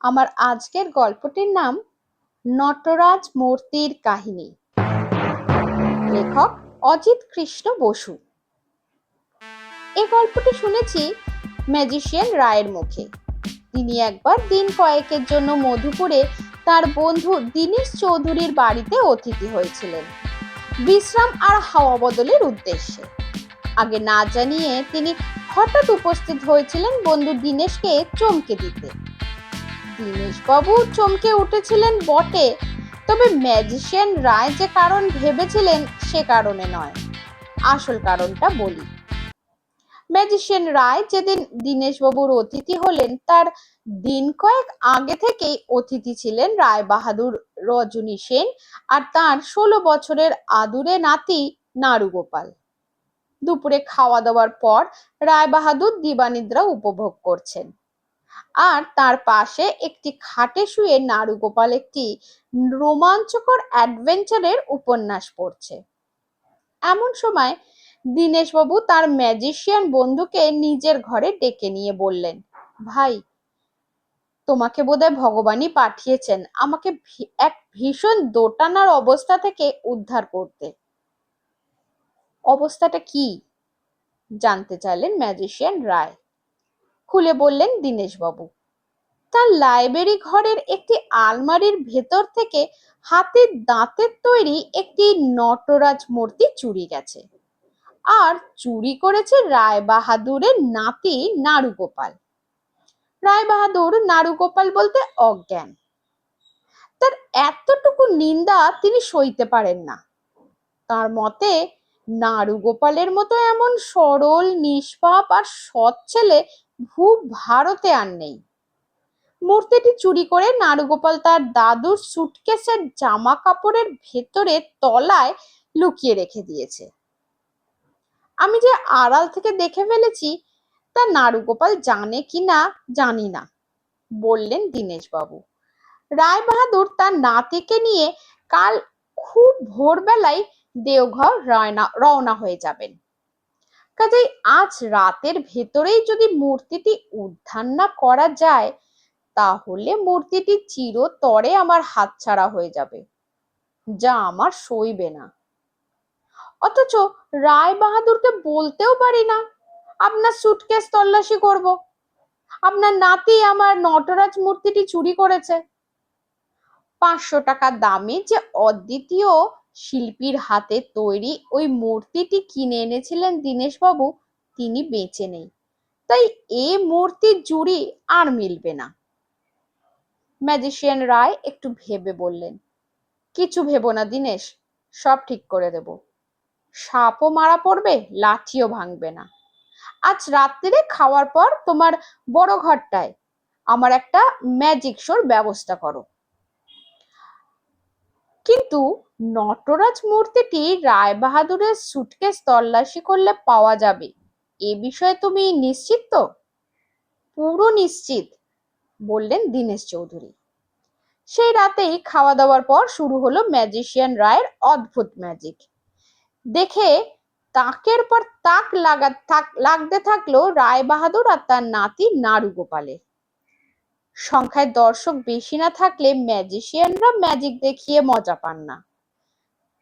আমার আজকের গল্পটির নাম নটরাজ মূর্তির কাহিনী। লেখক অজিত কৃষ্ণ বসু। এই গল্পটি শুনেছি ম্যাজিশিয়ান রায়ের মুখে। তিনি একবার দিন কয়েকের জন্য মধুপুরে তার বন্ধু দীনেশ চৌধুরীর বাড়িতে অতিথি হয়েছিলেন। বিশ্রাম আর হাওয়া বদলের উদ্দেশ্যে। আগে না জানিয়ে তিনি হঠাৎ উপস্থিত হয়েছিলেন বন্ধু দীনেশকে চমকে দিতে। দীনেশবাবু চমকে উঠেছিলেন বটে। তবে ম্যাজিশিয়ান রায় যে কারণ ভেবেছিলেন সে কারণে নয়। আসল কারণটা বলি। ম্যাজিশিয়ান রায় যেদিন দীনেশবাবুর অতিথি হলেন, তার দিন কয়েক আগে থেকেই অতিথি ছিলেন রায় বাহাদুর রজনী সেন আর তার ষোলো বছরের আদুরে নাতি নারুগোপাল। দুপুরে খাওয়া দাওয়ার পর রায় বাহাদুর দিবানিদ্রা উপভোগ করছেন। আর তার পাশে একটি খাটে শুয়ে নারুগোপাল একটি রোমাঞ্চকর অ্যাডভেঞ্চারের উপন্যাস পড়ছে। এমন সময় দীনেশবাবু তার ম্যাজিশিয়ান বন্ধুকে নিজের ঘরে ডেকে নিয়ে বললেন, ভাই, তোমাকে বোধহয় ভগবানই পাঠিয়েছেন আমাকে এক ভীষণ দোটানার অবস্থা থেকে উদ্ধার করতে। অবস্থাটা কি? জানতে চাইলেন ম্যাজিশিয়ান রায়। খুলে বললেন দীনেশবাবু। তার লাইব্রেরি ঘরের একটি আলমারির ভেতর থেকে হাতের দাঁতের তৈরি একটি নটরাজ মূর্তি চুরি গেছে। আর চুরি করেছে রায় বাহাদুরের নাতি নারুগোপাল। রায় বাহাদুর নারুগোপাল বলতে অজ্ঞান। তার এতটুকু নিন্দা তিনি সইতে পারেন না। তার মতে নারুগোপালের মতো এমন সরল, নিষ্পাপ আর সৎ ছেলে ভূ ভারতে আর নেই। মূর্তিটি চুরি করে নারুগোপাল তার দাদুর সুটকেসের জামা কাপড়ের ভেতরে তলায় লুকিয়ে রেখে দিয়েছে। আমি যে আড়াল থেকে দেখে ফেলেছি, তা নারুগোপাল জানে কি না জানি না, বললেন দীনেশবাবু। রায় বাহাদুর তার নাতিকে নিয়ে কাল খুব ভোরবেলায় দেওঘর রওনা হয়ে যাবেন। কাজেই আজ রাতের ভেতরেই যদি মূর্তিটি উদ্ধার না করা যায়, তাহলে মূর্তিটি চিরতরে আমার হাতছাড়া হয়ে যাবে, যা আমার সইবে না। অথচ রায় বাহাদুরকে বলতেও পারি না, আপনার সুটকেস তল্লাশি করব। আপনার নাতি আমার নটরাজ মূর্তিটি চুরি করেছে। পাঁচশো টাকা দামে যে অদ্বিতীয় শিল্পীর হাতে তৈরি ওই মূর্তিটি কিনে এনেছিলেন দীনেশবাবু, তিনি বেঁচে নেই। তাই এ মূর্তির জুড়ি আর মিলবে না। ম্যাজিশিয়ান রায় একটু ভেবে বললেন, কিছু ভেবো না দীনেশ, সব ঠিক করে দেব। সাপও মারা পড়বে, লাঠিও ভাঙবে না। আজ রাত্রিরে খাওয়ার পর তোমার বড় ঘরটায় আমার একটা ম্যাজিক শোর ব্যবস্থা করো। কিন্তু নটরাজ মূর্তিটি রায় বাহাদুরের সুটকেস তল্লাশি করলে পাওয়া যাবে। এ বিষয়ে তুমি নিশ্চিত তো? পুরো নিশ্চিত, বললেন দীনেশ চৌধুরী। সেই রাতেই খাওয়া দাওয়ার পর শুরু হলো ম্যাজিশিয়ান রায়ের অদ্ভুত ম্যাজিক দেখে তাকের পর তাক লাগা থাক লাগতে থাকল রায় বাহাদুর আর তার নাতি নাড়ু গোপালের সংখ্যায় দর্শক বেশি না থাকলে ম্যাজিশিয়ানরা ম্যাজিক দেখিয়ে মজা পান না।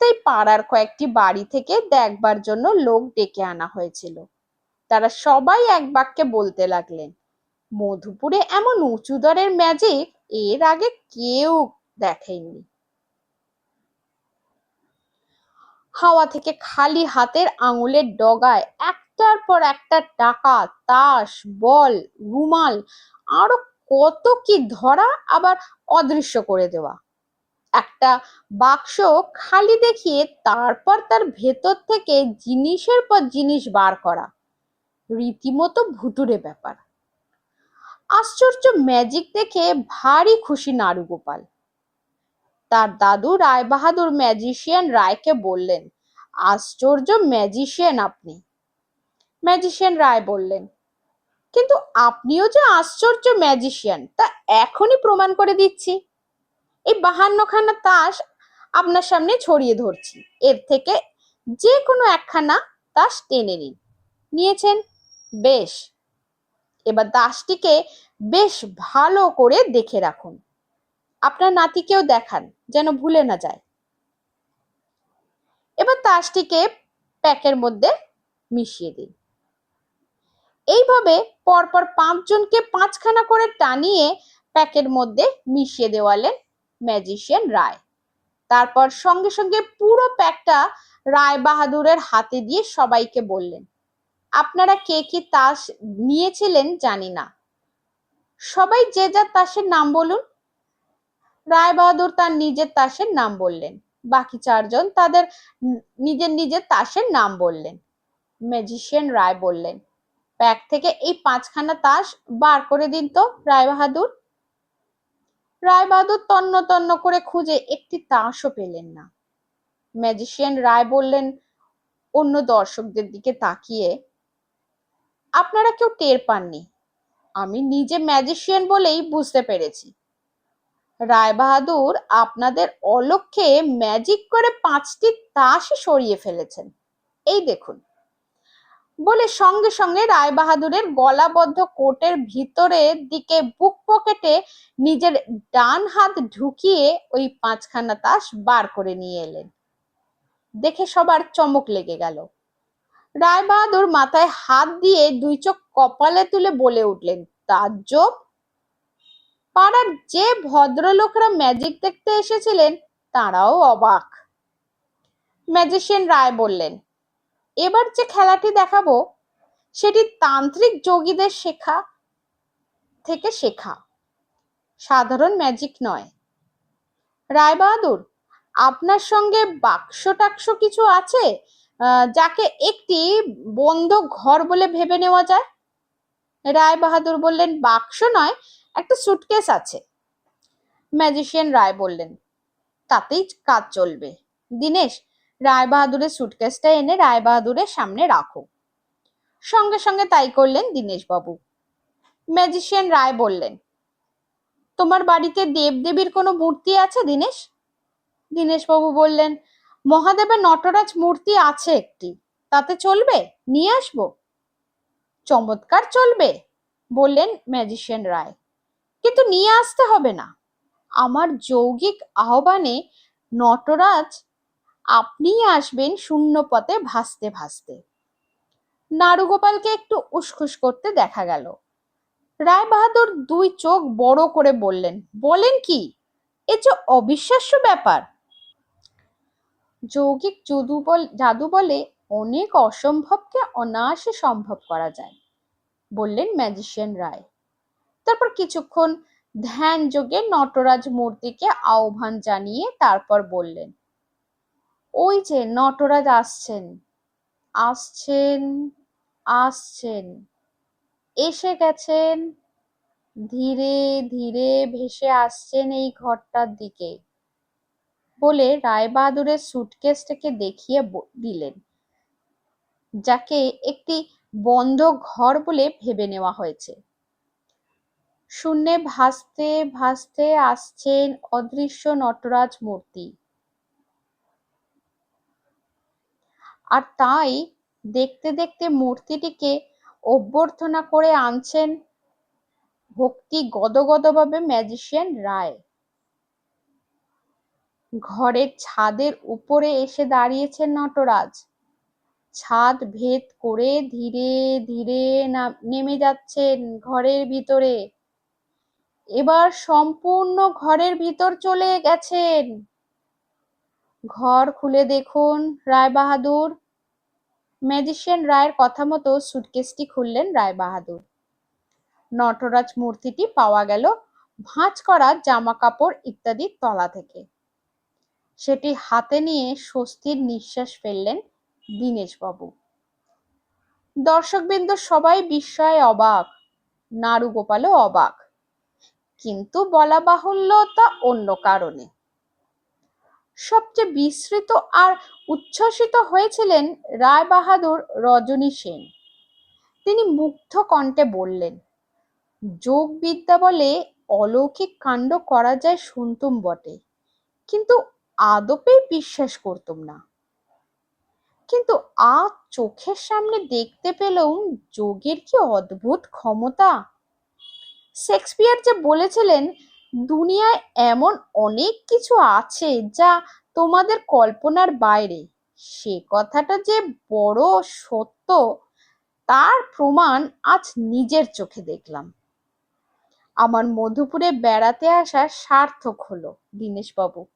তাই পাড়ার কয়েকটি বাড়ি থেকে দেখবার জন্য লোক ডেকে আনা হয়েছিল। তারা সবাই এক বাক্যে বলতে লাগলেন, মধুপুরে এমন উঁচু দরের ম্যাজিক এর আগে কেউ দেখেনি হাওয়া থেকে খালি হাতের আঙুলের ডগায় একটার পর একটা টাকা, তাস, বল, রুমাল, আরও কত কি ধরা আবার অদৃশ্য করে দেওয়া। একটা বাক্স খালি দেখিয়ে তারপর তার ভেতর থেকে জিনিসের পর জিনিস বার করা। রীতিমতো ভুতুরে ব্যাপার। আশ্চর্য ম্যাজিক দেখে ভারী খুশি নারুগোপাল। তার দাদু রায় বাহাদুর ম্যাজিশিয়ান রায়কে বললেন, আশ্চর্য ম্যাজিশিয়ান আপনি। ম্যাজিশিয়ান রায় বললেন কিন্তু আপনিও যে আশ্চর্য ম্যাজিশিয়ান তা এখনই প্রমাণ করে দিচ্ছি। এই বাহান্নখানা তাস আপনার সামনে ছড়িয়ে ধরছি। এর থেকে যে কোনো একখানা তাস টেনে নিন। নিয়েছেন? বেশ। এবার দাসটিকে বেশ ভালো করে দেখে রাখুন। আপনার নাতিকেও দেখান, যেন ভুলে না যায়। এবার তাসটিকে প্যাকের মধ্যে মিশিয়ে দিন। এইভাবে পরপর পাঁচজনকে পাঁচখানা করে টানিয়ে প্যাকের মধ্যে মিশিয়ে দেওয়ালেন ম্যাজিশিয়ান রায়। তারপর সঙ্গে সঙ্গে পুরো প্যাকটা রায় বাহাদুরের হাতে দিয়ে সবাইকে বললেন, আপনারা কে কি তাস নিয়েছিলেন জানি না। সবাই যে যার তাসের নাম বলুন। রায় বাহাদুর তার নিজের তাসের নাম বললেন, বাকি চারজন তাদের নিজের নিজের তাসের নাম বললেন। ম্যাজিশিয়ান রায় বললেন প্যাক থেকে এই পাঁচখানা তাস বার করে দিন তো, রায় বাহাদুর। রায় বাহাদুর তন্ন তন্ন করে খুঁজে একটি তাসও পেলেন না। ম্যাজিশিয়ান রায় বললেন, অন্য দর্শকদের দিকে তাকিয়ে। আপনারা কেউ টের পাননি। আমি নিজে ম্যাজিশিয়ান বলেই বুঝতে পেরেছি। রায় বাহাদুর আপনাদের অলক্ষে ম্যাজিক করে পাঁচটি তাসই সরিয়ে ফেলেছেন। এই দেখুন। বলে সঙ্গে সঙ্গে রায় বাহাদুরের গলাবদ্ধ কোটের ভিতরের দিকে বুক পকেটে নিজের ডান হাত ঢুকিয়ে ওই পাঁচখানা তাস বার করে নিয়ে এলেন। দেখে সবার চমক লেগে গেল। রায় বাহাদুর মাথায় হাত দিয়ে দুই চোখ কপালে তুলে বলে উঠলেন, তাজ্জব! পাড়ার যে ভদ্রলোকরা ম্যাজিক দেখতে এসেছিলেন, তারাও অবাক। ম্যাজিশিয়ান রায় বললেন এবার যে খেলাটি দেখাবো, সেটি তান্ত্রিক যোগীদের শেখা থেকে শেখা। সাধারণ ম্যাজিক নয়। রায় বাহাদুর আপনার সঙ্গে বাক্স টাক্স কিছু আছে যাকে একটি বন্ধ ঘর বলে ভেবে নেওয়া যায়? রায় বাহাদুর বললেন, বাক্স নয়, একটা সুটকেস আছে। ম্যাজিশিয়ান রায় বললেন, তাতেই কাজ চলবে। দিনেশ রায় বাহাদুরের সুটকেসটা এনে রায় বাহাদুরের সামনে রাখো। সঙ্গে সঙ্গে তাই করলেন দীনেশবাবু। ম্যাজিশিয়ান রায় বললেন, তোমার বাড়িতে দেবদেবীর কোনো মূর্তি আছে দীনেশ? দীনেশবাবু বললেন, মহাদেবের নটরাজ মূর্তি আছে একটি। তাতে চলবে? নিয়ে আসব? চমৎকার চলবে, বললেন ম্যাজিশিয়ান রায়, কিন্তু নিয়ে আসতে হবে না। আমার যৌগিক আহ্বানে নটরাজ আপনিই আসবেন শূন্য পথে ভাসতে ভাসতে। নারুগোপালকে একটু উসখুস করতে দেখা গেল। রায় বাহাদুর দুই চোখ বড় করে বললেন, বলেন কি? এ যে অবিশ্বাস্য ব্যাপার! যৌগিক বল, জাদু বলে অনেক অসম্ভবকে অনায়াসে সম্ভব করা যায়, বললেন ম্যাজিশিয়ান রায়। তারপর কিছুক্ষণ ধ্যান যোগে নটরাজ মূর্তিকে আহ্বান জানিয়ে তারপর বললেন ওই যে নটরাজ আসছেন। আসছেন আসছেন। এসে গেছেন, ধীরে ধীরে ভেসে আসছেন এই ঘরটার দিকে। বলে রায়বাহাদুরের সুটকেসটাকে দেখিয়ে দিলেন। যাকে একটি বন্ধ ঘর বলে ভেবে নেওয়া হয়েছে। শূন্যে ভাসতে ভাসতে আসছেন অদৃশ্য নটরাজ মূর্তি। আর তাই দেখতে দেখতে মূর্তিটিকে অভ্যর্থনা করে আনছেন ভক্তি গদগদভাবে ম্যাজিশিয়ান রায়। ঘরের ছাদের উপরে এসে দাঁড়িয়েছেন নটরাজ। ছাদ ভেদ করে ধীরে ধীরে নেমে যাচ্ছেন ঘরের ভিতরে। এবার সম্পূর্ণ ঘরের ভিতর চলে গেছেন। ঘর খুলে দেখুন রায় বাহাদুর ম্যাজিশিয়ান রায়ের কথা মতো সুটকেসটি খুললেন রায় বাহাদুর নটরাজ মূর্তিটি পাওয়া গেল ভাঁজ করা জামা কাপড় ইত্যাদির তলা থেকে। সেটি হাতে নিয়ে স্বস্তির নিঃশ্বাস ফেললেন দীনেশবাবু। দর্শকবৃন্দ সবাই বিস্ময়ে অবাক নাড়ু গোপালও অবাক। কিন্তু বলা বাহুল্য তা অন্য কারণে। সবচেয়ে বিস্মৃত আর উচ্ছ্বসিত হয়েছিলেন রায় বাহাদুর রজনী সেন। তিনি মুগ্ধ কণ্ঠে বললেন, যোগ বিদ্যা বলে অলৌকিক কাণ্ড করা যায় শুনতুম বটে, কিন্তু আদপেই বিশ্বাস করতুম না। কিন্তু আজ চোখের সামনে দেখতে পেলুম যোগের কি অদ্ভুত ক্ষমতা? শেক্সপিয়ার যে বলেছিলেন দুনিয়ায় এমন অনেক কিছু আছে যা তোমাদের কল্পনার বাইরে। সে কথাটা যে বড় সত্য, তার প্রমাণ আজ নিজের চোখে দেখলাম। আমার মধুপুরে বেড়াতে আসা সার্থক হলো দীনেশবাবু।